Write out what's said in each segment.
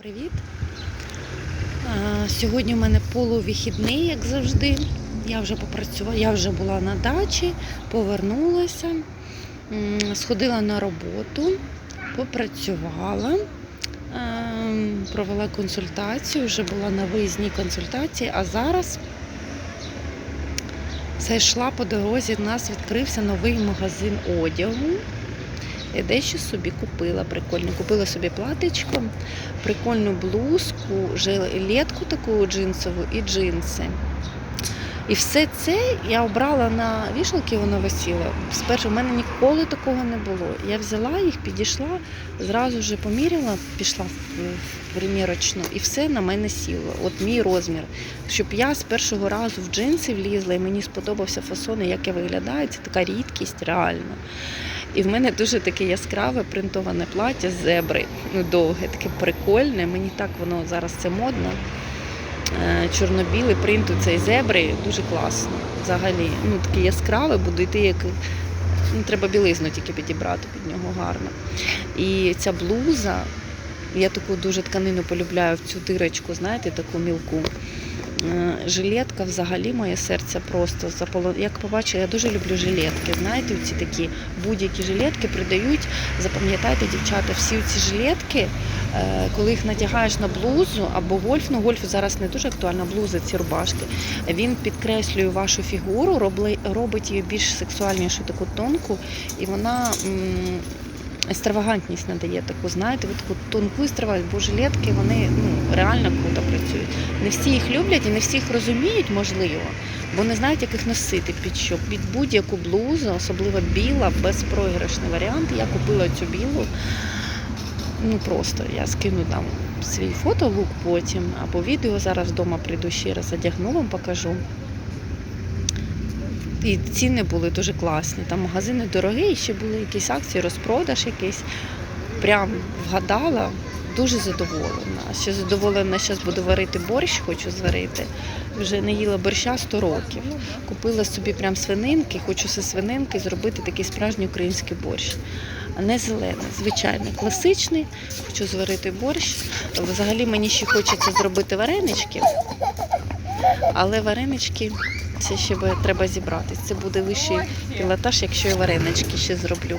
Привіт. Сьогодні у мене полувихідний, як завжди. Я вже попрацювала, я вже була на дачі, повернулася, сходила на роботу, попрацювала, провела консультацію, вже була на виїзній консультації, а зараз все йшла по дорозі. У нас відкрився новий магазин одягу. Я дещо собі купила прикольно. Купила собі платечко, прикольну блузку, жилетку таку джинсову і джинси. І все це я обрала на вішалки, воно висіло. Спершу в мене ніколи такого не було. Я взяла їх, підійшла, зразу ж поміряла, пішла в примірочну, і все на мене сіло. От мій розмір. Щоб я з першого разу в джинси влізла, і мені сподобався фасон, і як я виглядаю, це така рідкість, реально. І в мене дуже таке яскраве принтоване плаття з зебри. Ну, довге, таке прикольне. Мені так воно зараз це модно. Е, Чорно-білий принт у цей зебри дуже класно. Взагалі, ну таке яскраве, буде йти як. Ну, треба білизну тільки підібрати під нього гарно. І ця блуза, я таку дуже тканину полюбляю в цю дирочку, знаєте, таку мілку. Е, Жилетка взагалі моє серце просто заполон. Як побачила, я дуже люблю жилетки. Знаєте, ці такі будь-які жилетки придають. Запам'ятайте, дівчата, всі ці жилетки, е, коли їх надягаєш на блузу або гольф, ну гольф зараз не дуже актуальна блуза, ці рубашки. Він підкреслює вашу фігуру, робить її більш сексуальнішу, таку тонку, і вона. Екстравагантність надає таку, знаєте, ви таку тонку екстравагантність, бо жилетки вони ну, реально круто працюють. Не всі їх люблять і не всі їх розуміють, можливо, бо не знають, як їх носити під що. Під будь-яку блузу, особливо біла, безпроіграшний варіант. Я купила цю білу. Ну просто я скину там свій фотолук потім або відео зараз вдома прийду ще раз одягну, вам покажу. І ціни були дуже класні. Там магазини дорогі, і ще були якісь акції, розпродаж якийсь. Прям вгадала, дуже задоволена. Ще задоволена, зараз буду варити борщ, хочу зварити. Вже не їла борща 100 років. Купила собі прям свининки, хочу зі свининки зробити такий справжній український борщ. Не зелений, звичайний, класичний. Хочу зварити борщ. Взагалі мені ще хочеться зробити варенички, але варенички це ще треба зібратись. Це буде вищий пілотаж, якщо я варенички ще зроблю.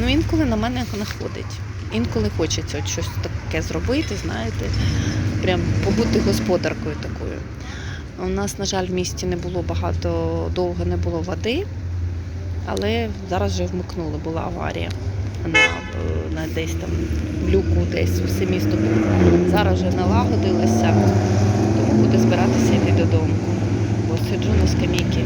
Ну, інколи на мене находить. Інколи хочеться от щось таке зробити, знаєте, прям побути господаркою такою. У нас, на жаль, в місті не було багато, довго не було води, але зараз вже вмикнули, була аварія на, на десь там люку, десь все місто було. Зараз вже налагодилося, тому буду збиратися йти додому. Сиджу на скамійці